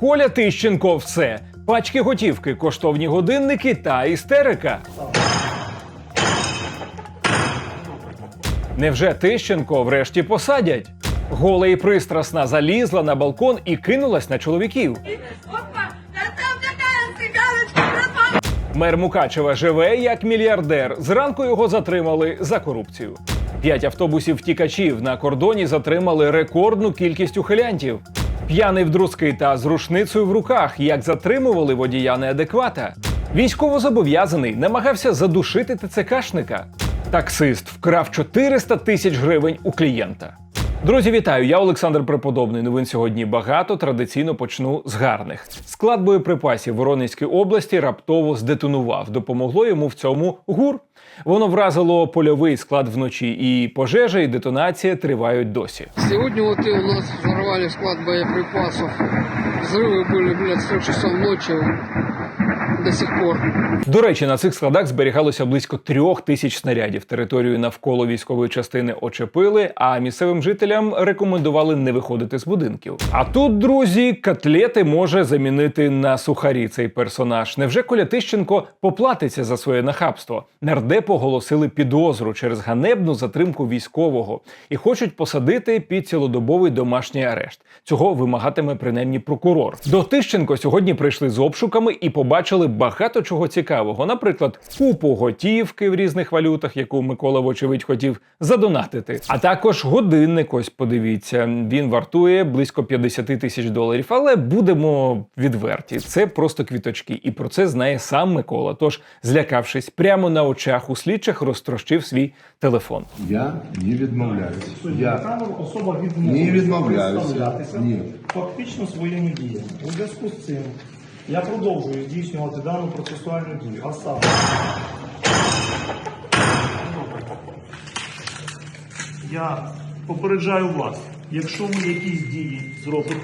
Коля Тищенко все. Пачки готівки, коштовні годинники та істерика. Невже Тищенко врешті посадять? Гола і пристрасна залізла на балкон і кинулась на чоловіків. Мер Мукачева живе як мільярдер. Зранку його затримали за корупцію. П'ять автобусів втікачів на кордоні затримали рекордну кількість ухилянтів. П'яний в друзки та з рушницею в руках, як затримували водія неадеквата. Військовозобов'язаний намагався задушити ТЦКшника. Таксист вкрав 400 тисяч гривень у клієнта. Друзі, вітаю! Я Олександр Преподобний. Новин сьогодні багато. Традиційно почну з гарних. Склад боєприпасів Воронезької області раптово здетонував. Допомогло йому в цьому ГУР. Воно вразило польовий склад вночі, і пожежа і детонація тривають досі. Сегодня вот и у нас взорвали склад боеприпасов. Взрывы были, блядь, с 3 часов ночи до сих пор. До речі, на цих складах зберігалося близько трьох тисяч снарядів. Територію навколо військової частини очепили, а місцевим жителям рекомендували не виходити з будинків. А тут, друзі, котлети може замінити на сухарі цей персонаж. Невже Коля Тищенко поплатиться за своє нахабство? Нардепу оголосили підозру через ганебну затримку військового і хочуть посадити під цілодобовий домашній арешт. Цього вимагатиме принаймні прокурор. До Тищенко сьогодні прийшли з обшуками і побачили багато чого цікавого. Наприклад, купу готівки в різних валютах, яку Микола вочевидь хотів задонатити. А також годинник. Ось подивіться, він вартує близько 50 тисяч доларів. Але будемо відверті, це просто квіточки, і про це знає сам Микола. Тож, злякавшись, прямо на очах у слідчих розтрощив свій телефон. Я не відмовляюсь. Я особа Не відмовляюся. Ні. фактично своїми діями. У зв'язку з цим я продовжую здійснювати дану процесуальну дію. А саме я попереджаю вас, якщо ви якісь дії зробите,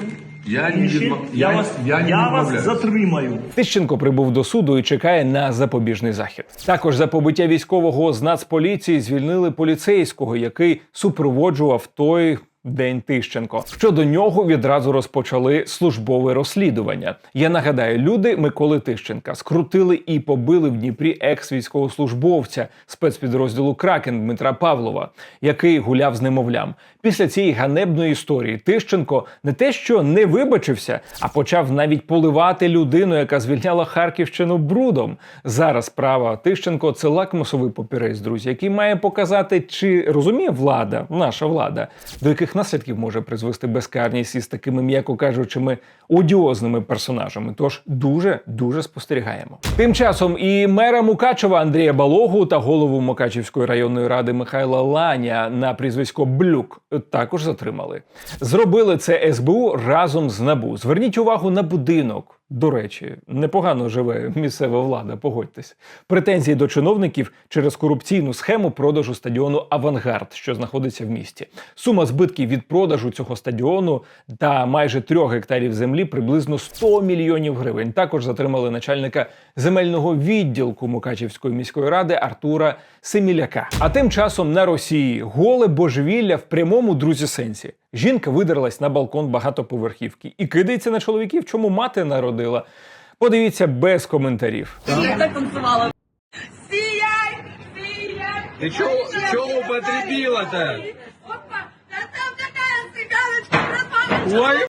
Я не інші, відмов- я, я- вас, я не вас відмовляюсь. затримаю. Тищенко прибув до суду і чекає на запобіжний захід. Також за побиття військового з Нацполіції звільнили поліцейського, який супроводжував той. День Тищенко щодо нього відразу розпочали службове розслідування. Я нагадаю, люди Миколи Тищенка скрутили і побили в Дніпрі екс-військовослужбовця спецпідрозділу Кракен Дмитра Павлова, який гуляв з немовлям. Після цієї ганебної історії Тищенко не те, що не вибачився, а почав навіть поливати людину, яка звільняла Харківщину брудом. Зараз справа Тищенко це лакмусовий папірець, друзі, який має показати, чи розуміє влада, наша влада, до яких наслідків може призвести безкарність із такими, м'яко кажучими, одіозними персонажами. Тож дуже дуже спостерігаємо. Тим часом і мера Мукачева Андрія Балогу та голову Мукачівської районної ради Михайла Ланя на прізвисько Блюк також затримали. Зробили це СБУ разом з НАБУ. Зверніть увагу на будинок. До речі, непогано живе місцева влада, погодьтесь. Претензії до чиновників через корупційну схему продажу стадіону Авангард, що знаходиться в місті. Сума збитків від продажу цього стадіону та майже трьох гектарів землі приблизно 100 мільйонів гривень. Також затримали начальника земельного відділку Мукачівської міської ради Артура Семіляка. А тим часом на Росії голе божевілля в прямому друзі сенсі. Жінка видерлась на балкон багатоповерхівки і кидається на чоловіків, чому мати народила. Подивіться без коментарів. Я так танцевала. Сияй! Сияй! Ты чё, чё употребила-то? Опа! Да там такая цыганочка пропала! Ой,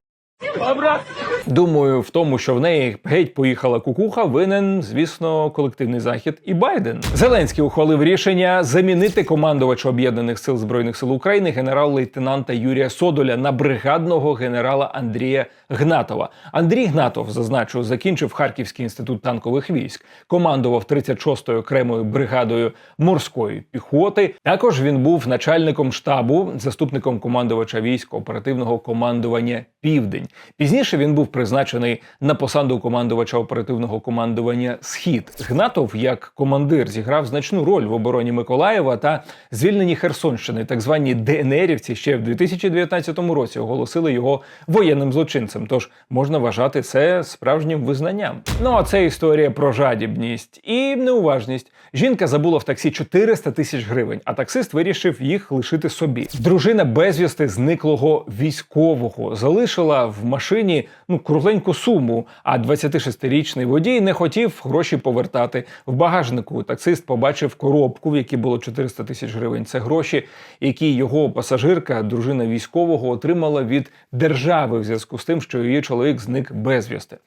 Думаю, в тому, що в неї геть поїхала кукуха, винен, звісно, колективний захід і Байден. Зеленський ухвалив рішення замінити командувача об'єднаних сил збройних сил України генерал-лейтенанта Юрія Содоля на бригадного генерала Андрія Гнатова. Андрій Гнатов, зазначу, закінчив Харківський інститут танкових військ, командував 36-ю окремою бригадою морської піхоти. Також він був начальником штабу, заступником командувача військ оперативного командування Південь. Пізніше він був призначений на посаду командувача оперативного командування Схід. Гнатов, як командир, зіграв значну роль в обороні Миколаєва та звільненні Херсонщини. Так звані ДНРівці ще в 2019 році оголосили його воєнним злочинцем. Тож можна вважати це справжнім визнанням. Ну а це історія про жадібність і неуважність. Жінка забула в таксі 400 тисяч гривень, а таксист вирішив їх лишити собі. Дружина безвісти зниклого військового залишила в машині ну кругленьку суму. А 26-річний водій не хотів гроші повертати. В багажнику таксист побачив коробку, в якій було 400 тисяч гривень. Це гроші, які його пасажирка, дружина військового, отримала від держави в зв'язку з тим, що її чоловік зник безвісти.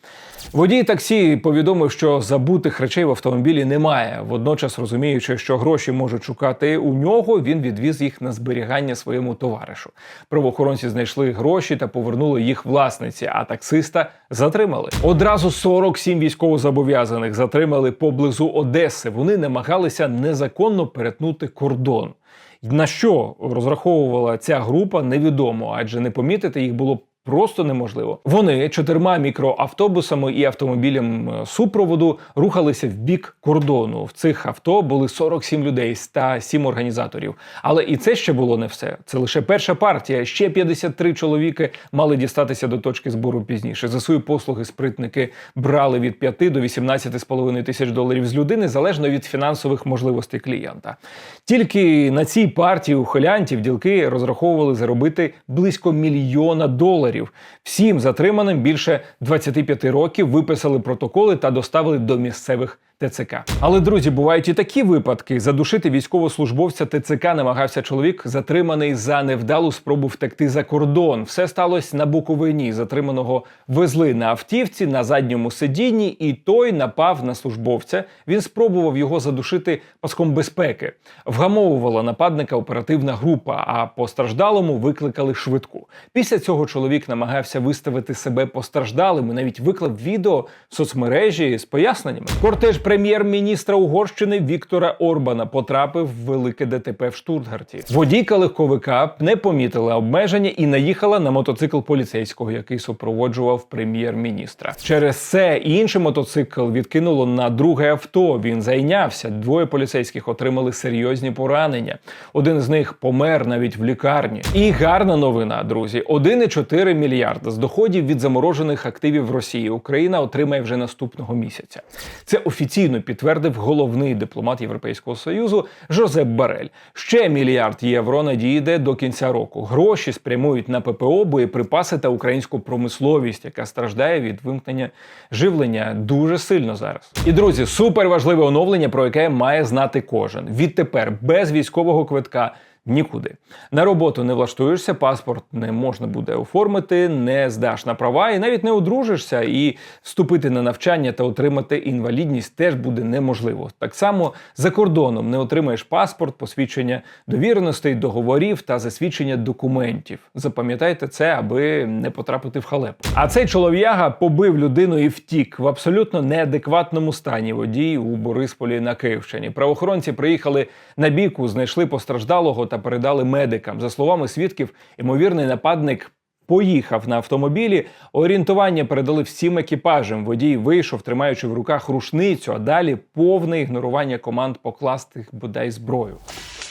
Водій таксі повідомив, що забутих речей в автомобілі немає. Водночас, розуміючи, що гроші можуть шукати у нього, він відвіз їх на зберігання своєму товаришу. Правоохоронці знайшли гроші та повернули їх власниці, а таксиста затримали. Одразу 47 військовозобов'язаних затримали поблизу Одеси. Вони намагалися незаконно перетнути кордон. На що розраховувала ця група, невідомо, адже не помітити їх було просто неможливо. Вони чотирма мікроавтобусами і автомобілем е, супроводу рухалися в бік кордону. В цих авто були 47 людей та 7 організаторів. Але і це ще було не все. Це лише перша партія. Ще 53 чоловіки мали дістатися до точки збору пізніше. За свої послуги спритники брали від 5 до 18,5 тисяч доларів з людини залежно від фінансових можливостей клієнта. Тільки на цій партії ухилянтів ділки розраховували заробити близько мільйона доларів. Всім затриманим більше 25 років виписали протоколи та доставили до місцевих. ТЦК. Але друзі, бувають і такі випадки. Задушити військовослужбовця ТЦК намагався чоловік, затриманий за невдалу спробу втекти за кордон. Все сталося на Буковині. Затриманого везли на автівці на задньому сидінні, і той напав на службовця. Він спробував його задушити паском безпеки. Вгамовувала нападника оперативна група, а постраждалому викликали швидку. Після цього чоловік намагався виставити себе постраждалим. і Навіть виклав відео в соцмережі з поясненнями. Кортеж прем'єр-міністра Угорщини Віктора Орбана потрапив в велике ДТП в Штутгарті. Водійка легковика не помітила обмеження і наїхала на мотоцикл поліцейського, який супроводжував прем'єр-міністра. Через це інший мотоцикл відкинуло на друге авто. Він зайнявся. Двоє поліцейських отримали серйозні поранення. Один з них помер навіть в лікарні. І гарна новина, друзі: 1,4 мільярда з доходів від заморожених активів Росії Україна отримає вже наступного місяця. Це офіційно підтвердив головний дипломат Європейського союзу Жозеп Барель. Ще мільярд євро надійде до кінця року. Гроші спрямують на ППО, боєприпаси та українську промисловість, яка страждає від вимкнення живлення дуже сильно зараз. І друзі, супер важливе оновлення, про яке має знати кожен. Відтепер без військового квитка. Нікуди на роботу не влаштуєшся, паспорт не можна буде оформити, не здаш на права і навіть не одружишся. І вступити на навчання та отримати інвалідність теж буде неможливо. Так само за кордоном не отримаєш паспорт, посвідчення довіреностей, договорів та засвідчення документів. Запам'ятайте це, аби не потрапити в халепу. А цей чолов'яга побив людину і втік в абсолютно неадекватному стані водій у Борисполі на Київщині. Правоохоронці приїхали на біку, знайшли постраждалого та передали медикам. За словами свідків, ймовірний нападник. Поїхав на автомобілі. Орієнтування передали всім екіпажам. Водій вийшов, тримаючи в руках рушницю, а далі повне ігнорування команд покласти бодай зброю.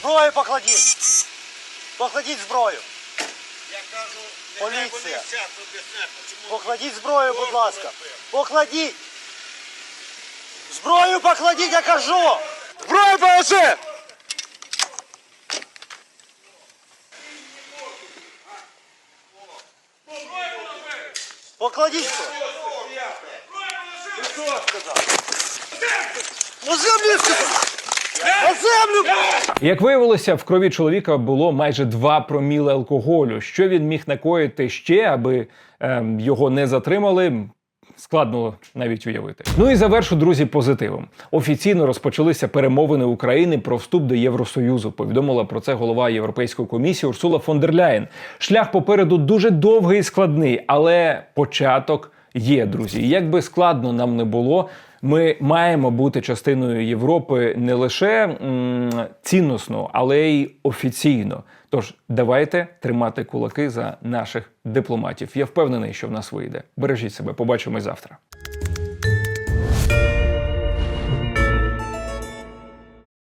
Зброю покладіть! Покладіть зброю! Поліція! Покладіть зброю, будь ласка! Покладіть! Зброю покладіть, я кажу! Зброю положи! Покладіть! На землю! На землю! Як виявилося, в крові чоловіка було майже 2 проміли алкоголю. Що він міг накоїти ще, аби е, його не затримали? Складно навіть уявити. Ну і завершу, друзі, позитивом. Офіційно розпочалися перемовини України про вступ до Євросоюзу. Повідомила про це голова Європейської комісії Урсула фон дер Ляєн. Шлях попереду дуже довгий і складний, але початок є, друзі. І як би складно нам не було, ми маємо бути частиною Європи не лише м, цінносно, але й офіційно. Тож давайте тримати кулаки за наших дипломатів. Я впевнений, що в нас вийде. Бережіть себе, побачимось завтра.